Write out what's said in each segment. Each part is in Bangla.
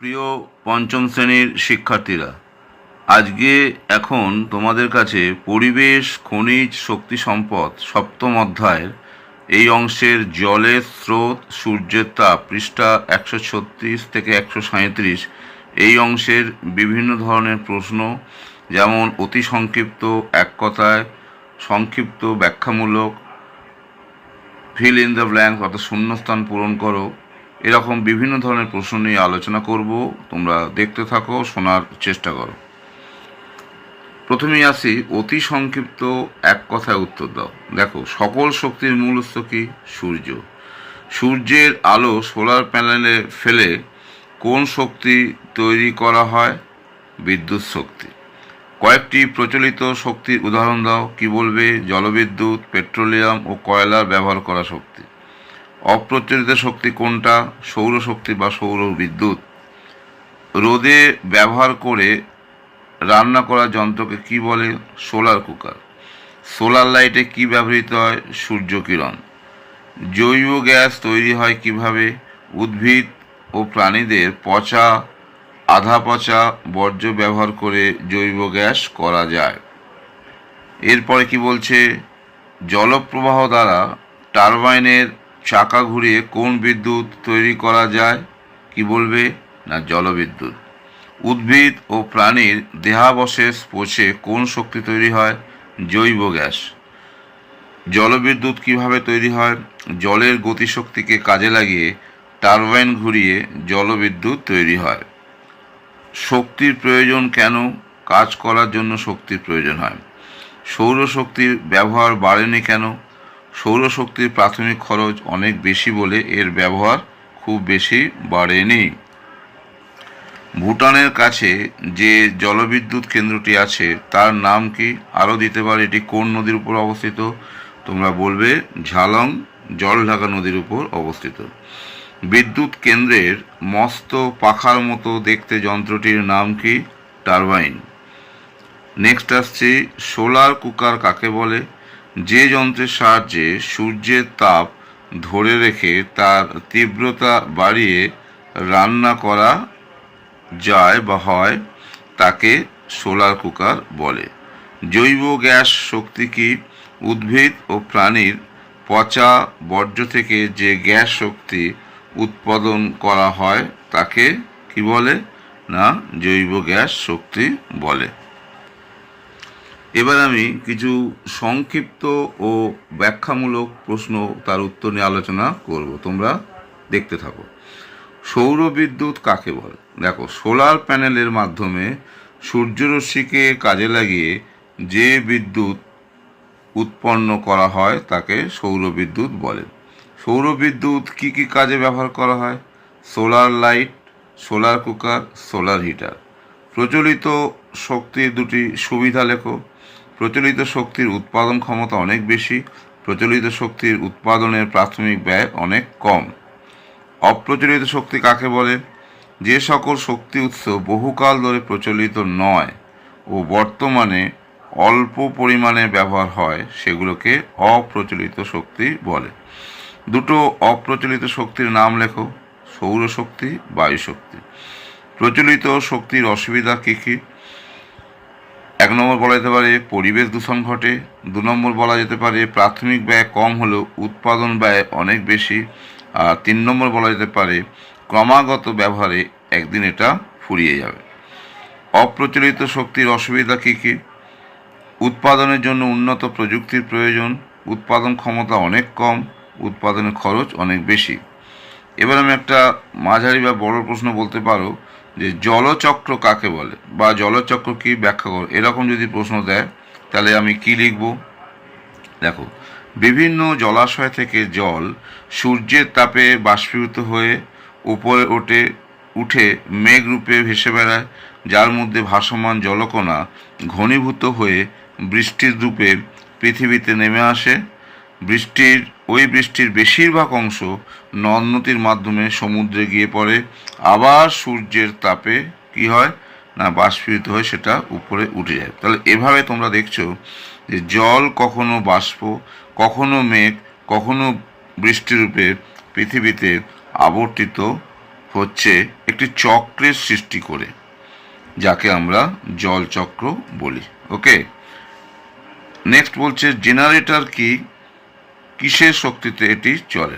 প্রিয় পঞ্চম শ্রেণির শিক্ষার্থীরা, আজকে এখন তোমাদের কাছে পরিবেশ, খনিজ, শক্তি সম্পদ সপ্তম অধ্যায়ের এই অংশের জলের স্রোত, সূর্যের তাপ পৃষ্ঠা একশো ছত্রিশ থেকে একশো সাঁত্রিশ এই অংশের বিভিন্ন ধরনের প্রশ্ন, যেমন অতি সংক্ষিপ্ত, এক কথায় সংক্ষিপ্ত, ব্যাখ্যামূলক ফিল ইন দ্য ব্ল্যাঙ্ক অর্থাৎ শূন্যস্থান পূরণ করো। এরকম বিভিন্ন ধরনের প্রশ্ন নিয়ে আলোচনা করব। তোমরা দেখতে থাকো, শোনার চেষ্টা করো। প্রথমেই আসি, অতি সংক্ষিপ্ত এক কথায় উত্তর দাও। দেখো, সকল শক্তির মূল উৎস কি? সূর্য। সূর্যের আলো সোলার প্যানেলে ফেলে কোন শক্তি তৈরি করা হয়? বিদ্যুৎ শক্তি। কয়েকটি প্রচলিত শক্তির উদাহরণ দাও। কি বলবে? জলবিদ্যুৎ, পেট্রোলিয়াম ও কয়লার ব্যবহার করা শক্তি। অপ্রচলিত শক্তি কোনটা? সৌরশক্তি বা সৌর বিদ্যুৎ। রোদে ব্যবহার করে রান্না করা যন্ত্রকে কি বলে? Solar cooker. সোলার লাইটে কি ব্যবহৃত হয়? সূর্য কিরণ। জৈব গ্যাস তৈরি হয় কীভাবে? উদ্ভিদ ও প্রাণীদের পচা, আধা পচা বর্জ্য ব্যবহার করে জৈব গ্যাস করা যায়। এরপরে কি বলছে? জলপ্রবাহ দ্বারা টারবাইনের চাকা ঘুরিয়ে কোন বিদ্যুৎ তৈরি করা যায়? কি বলবে? না, জলবিদ্যুৎ। উদ্ভিদ ও প্রাণীর দেহাবশেষ পচে কোন শক্তি তৈরি হয়? জৈব গ্যাস। জলবিদ্যুৎ কীভাবে তৈরি হয়? জলের গতিশক্তিকে কাজে লাগিয়ে টারবাইন ঘুরিয়ে জলবিদ্যুৎ তৈরি হয়। শক্তির প্রয়োজন কেন? কাজ করার জন্য শক্তির প্রয়োজন হয়। সৌরশক্তির ব্যবহার বাড়েনি কেন? সৌরশক্তির প্রাথমিক খরচ অনেক বেশি বলে এর ব্যবহার খুব বেশি বাড়েনি। ভুটানের কাছে যে জলবিদ্যুৎ কেন্দ্রটি আছে, তার নাম কি আরও দিতে পারে? এটি কোন নদীর উপর অবস্থিত? তোমরা বলবে ঝালং জলঢাকা নদীর উপর অবস্থিত। বিদ্যুৎ কেন্দ্রের মস্ত পাখার মতো দেখতে যন্ত্রটির নাম কি? টারবাইন। নেক্সট আসছে, সোলার কুকার কাকে বলে? যে যন্ত্রের সাহায্যে সূর্যের তাপ ধরে রেখে তার তীব্রতা বাড়িয়ে রান্না করা যায় বা হয়, তাকে সোলার কুকার বলে। জৈব গ্যাস শক্তি কি উদ্ভিদ ও প্রাণীর পচা বর্জ্য থেকে যে গ্যাস শক্তি উৎপাদন করা হয়, তাকে কি বলে না জৈব গ্যাস শক্তি বলে? এবার আমি কিছু সংক্ষিপ্ত ও ব্যাখ্যামূলক প্রশ্ন তার উত্তর নিয়ে আলোচনা করব। তোমরা দেখতে থাকো। সৌর বিদ্যুৎ কাকে বলে? দেখো, সোলার প্যানেলের মাধ্যমে সূর্যরশ্মিকে কাজে লাগিয়ে যে বিদ্যুৎ উৎপন্ন করা হয় তাকে সৌর বিদ্যুৎ বলে। সৌর বিদ্যুৎ কী কী কাজে ব্যবহার করা হয়? Solar light, solar cooker, solar heater. প্রচলিত শক্তির দুটি সুবিধা লেখো। প্রচলিত শক্তির উৎপাদন ক্ষমতা অনেক বেশি, প্রচলিত শক্তির উৎপাদনের প্রাথমিক ব্যয় অনেক কম। অপ্রচলিত শক্তি কাকে বলে? যে সকল শক্তি উৎস বহুকাল ধরে প্রচলিত নয় ও বর্তমানে অল্প পরিমাণে ব্যবহার হয়, সেগুলোকে অপ্রচলিত শক্তি বলে। দুটো অপ্রচলিত শক্তির নাম লেখো, সৌরশক্তি, বায়ুশক্তি। প্রচলিত শক্তির অসুবিধা কী কী? এক নম্বর বলা যেতে পারে, পরিবেশ দূষণ ঘটে। দু নম্বর বলা যেতে পারে, প্রাথমিক ব্যয় কম হলেও উৎপাদন ব্যয় অনেক বেশি। আর তিন নম্বর বলা যেতে পারে, ক্রমাগত ব্যবহারে একদিন এটা ফুরিয়ে যাবে। অপ্রচলিত শক্তির অসুবিধা কী কী? উৎপাদনের জন্য উন্নত প্রযুক্তির প্রয়োজন। উৎপাদন ক্ষমতা অনেক কম, উৎপাদনের খরচ অনেক বেশি। এবার আমি একটা মাঝারি বা বড় প্রশ্ন বলতে পারো যে জলচক্র কাকে বলে? বা জলচক্র কি ব্যাখ্যা করো? এরকম যদি প্রশ্ন দেয়, তাহলে আমি কি লিখব? দেখো, বিভিন্ন জলাশয় থেকে জল সূর্যের তাপে বাষ্পীভূত হয়ে উপরে ওঠে, উঠে মেঘ রূপে ভেসে বেড়ায়, যার মধ্যে ভাসমান জলকণা ঘনীভূত হয়ে বৃষ্টির রূপে পৃথিবীতে নেমে আসে। বৃষ্টির ওই বৃষ্টির বেশিরভাগ অংশ নদ নদীর মাধ্যমে সমুদ্রে গিয়ে পড়ে। আবার সূর্যের তাপে কি হয়? না, বাষ্পীভূত হয়ে, সেটা উপরে উঠে যায়। তাহলে এভাবে তোমরা দেখছ যে জল কখনো বাষ্প, কখনো মেঘ, কখনো বৃষ্টিরূপে পৃথিবীতে আবর্তিত হচ্ছে একটি চক্রের সৃষ্টি করে, যাকে আমরা জলচক্র বলি। ওকে? নেক্সট বলছে, জেনারেটর কি? কিসের শক্তিতে এটি চলে?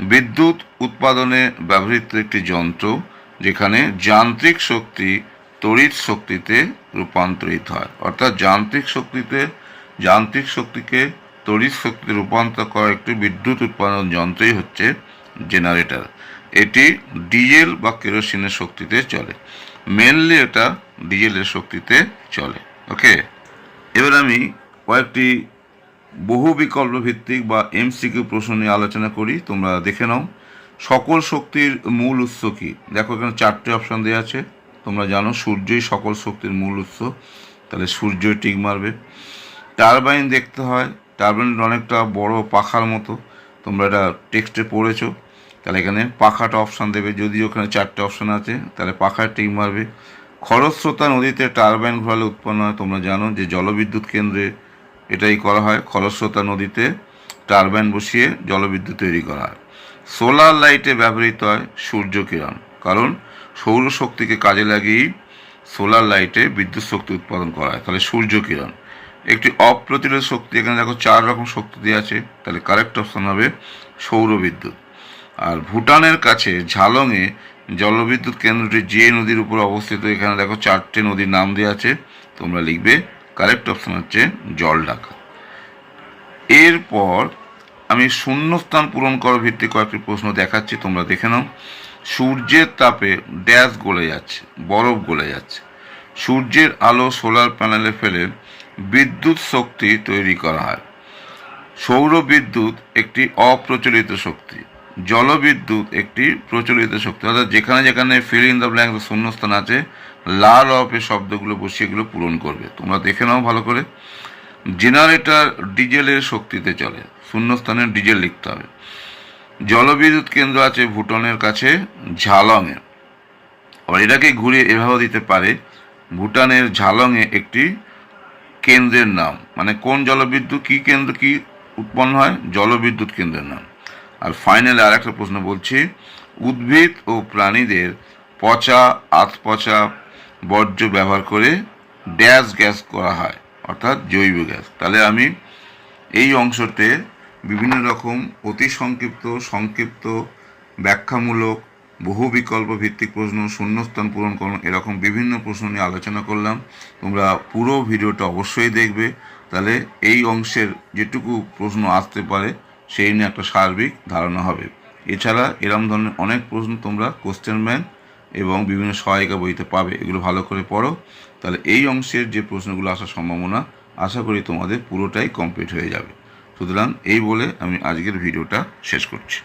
বিদ্যুৎ উৎপাদনে ব্যবহৃত একটি যন্ত্র যেখানে যান্ত্রিক শক্তি তড়িৎ শক্তিতে রূপান্তরিত হয়। অর্থাৎ যান্ত্রিক শক্তিতে, যান্ত্রিক শক্তিকে তড়িৎ শক্তিতে রূপান্তর করা একটি বিদ্যুৎ উৎপাদন যন্ত্রই হচ্ছে জেনারেটর। এটি ডিজেল বা কেরোসিনের শক্তিতে চলে। মেনলি এটা ডিজেলের শক্তিতে চলে। ওকে? এবার আমি কয়েকটি বহু বিকল্প ভিত্তিক বা এমসিকিউ প্রশ্ন নিয়ে আলোচনা করি, তোমরা দেখে নাও। সকল শক্তির মূল উৎস কি? দেখো, এখানে চারটে অপশান দেওয়া আছে। তোমরা জানো, সূর্যই সকল শক্তির মূল উৎস। তাহলে সূর্যই টিক মারবে। টারবাইন দেখতে হয়। টারবাইন অনেকটা বড় পাখার মতো। তোমরা এটা টেক্সটে পড়েছো। তাহলে এখানে পাখাটা অপশান দেবে। যদি ওখানে চারটে অপশান আছে, তাহলে পাখায় টিক মারবে। খরস্রোতা নদীতে টারবাইন ঘোরালে উৎপন্ন হয়। তোমরা জানো যে জলবিদ্যুৎ কেন্দ্রে এটাই করা হয়, খরস্রোতা নদীতে টারবাইন বসিয়ে জলবিদ্যুৎ তৈরি করা হয়। সোলার লাইটে ব্যবহৃত হয় সূর্য কিরণ সৌরশক্তিকে কাজে লাগিয়েই সোলার লাইটে বিদ্যুৎ শক্তি উৎপাদন করা হয়, তাহলে সূর্য কিরণ। একটি অপ্রতিরোধ শক্তি, এখানে দেখো চার রকম শক্তি দেওয়া আছে, তাহলে কারেক্ট অপশন হবে সৌর বিদ্যুৎ আর ভুটানের কাছে ঝালংয়ে জলবিদ্যুৎ কেন্দ্রটি যে নদীর উপর অবস্থিত, এখানে দেখো চারটে নদীর নাম দেওয়া আছে, তোমরা লিখবে কারেক্ট অপশান হচ্ছে জল ঢাকা। এরপর আমি শূন্যস্থান পূরণ করার ভিত্তিক কয়েকটি প্রশ্ন দেখাচ্ছি, তোমরা দেখে নাও। সূর্যের তাপে ড্যাশ গলে যাচ্ছে, বরফ গলে যাচ্ছে। সূর্যের আলো সোলার প্যানেলে ফেলে বিদ্যুৎ শক্তি তৈরি করা হয়। সৌর বিদ্যুৎ একটি অপ্রচলিত শক্তি। জলবিদ্যুৎ একটি প্রচলিত শক্তি। অর্থাৎ যেখানে যেখানে ফিল ইন দ্য ব্ল্যাঙ্ক শূন্যস্থান আছে লাল অপের শব্দগুলো বসিয়ে এগুলো পূরণ করবে। তোমরা দেখে নাও ভালো করে। জেনারেটর ডিজেলের শক্তিতে চলে। শূন্যস্থানে ডিজেল লিখতে হবে। জলবিদ্যুৎ কেন্দ্র আছে ভুটানের কাছে, ঝালংয়ে। আবার এটাকে ঘুরে এভাবে দিতে পারে। ভুটানের ঝালংয়ে একটি কেন্দ্রের নাম। মানে কোন জলবিদ্যুৎ, কি কেন্দ্র, কি উৎপন্ন হয়? জলবিদ্যুৎ কেন্দ্রের নাম। আর ফাইনালে আর একটা প্রশ্ন বলছি, উদ্ভিদ ও প্রাণীদের পচা, আতপচা বর্জ্য ব্যবহার করে ড্যাশ গ্যাস করা হয়, অর্থাৎ জৈব গ্যাস। তাহলে আমি এই অংশতে বিভিন্ন রকম অতি সংক্ষিপ্ত সংক্ষিপ্ত, ব্যাখ্যামূলক, বহু বিকল্প ভিত্তিক প্রশ্ন, শূন্যস্থান পূরণ করুন, এরকম বিভিন্ন প্রশ্ন নিয়ে আলোচনা করলাম। তোমরা পুরো ভিডিওটা অবশ্যই দেখবে। তাহলে এই অংশের যেটুকু প্রশ্ন আসতে পারে সেই নিয়ে একটা সার্বিক ধারণা হবে। এছাড়া এরম ধরনের অনেক প্রশ্ন তোমরা কোশ্চেন ব্যাংক এবং বিভিন্ন সহায়িকা বইতে পাবে। এগুলো ভালো করে পড়ো। তাহলে এই অংশের যে প্রশ্নগুলো আসার সম্ভাবনা, আশা করি তোমাদের পুরোটাই কমপ্লিট হয়ে যাবে। সুতরাং এই বলে আমি আজকের ভিডিওটা শেষ করছি।